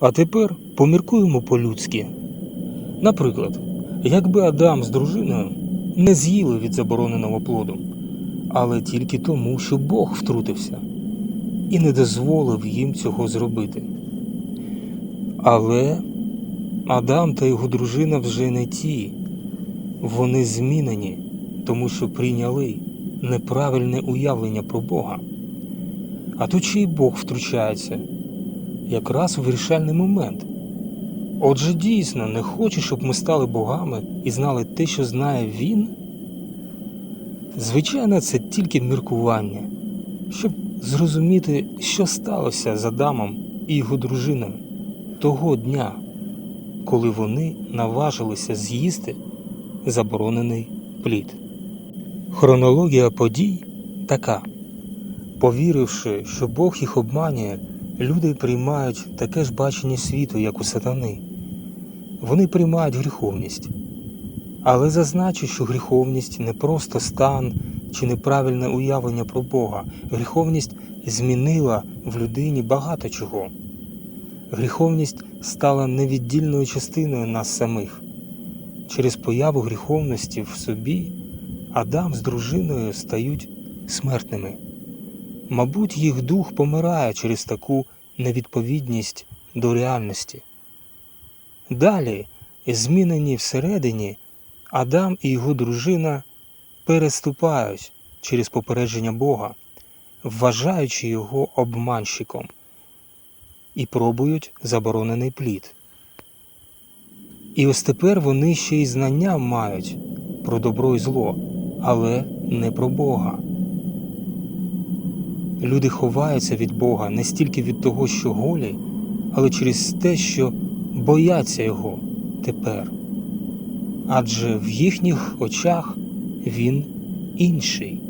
А тепер поміркуємо по-людськи. Наприклад, якби Адам з дружиною не з'їли від забороненого плоду, але тільки тому, що Бог втрутився і не дозволив їм цього зробити. Але Адам та його дружина вже не ті, вони змінені, тому що прийняли неправильне уявлення про Бога. А тут ще й Бог втручається якраз у вирішальний момент. Отже, дійсно, не хоче, щоб ми стали богами і знали те, що знає він. Звичайно, це тільки міркування, щоб зрозуміти, що сталося з Адамом і його дружиною того дня, коли вони наважилися з'їсти заборонений плід. Хронологія подій така. Повіривши, що Бог їх обманює, люди приймають таке ж бачення світу, як у сатани. Вони приймають гріховність. Але зазначу, що гріховність не просто стан чи неправильне уявлення про Бога. Гріховність змінила в людині багато чого. Гріховність стала невіддільною частиною нас самих. Через появу гріховності в собі Адам з дружиною стають смертними. Мабуть, їх дух помирає через таку невідповідність до реальності. Далі, змінені всередині, Адам і його дружина переступають через попередження Бога, вважаючи його обманщиком, і пробують заборонений плід. І ось тепер вони ще й знання мають про добро і зло, але не про Бога. Люди ховаються від Бога не стільки від того, що голі, але через те, що бояться Його тепер. Адже в їхніх очах Він інший.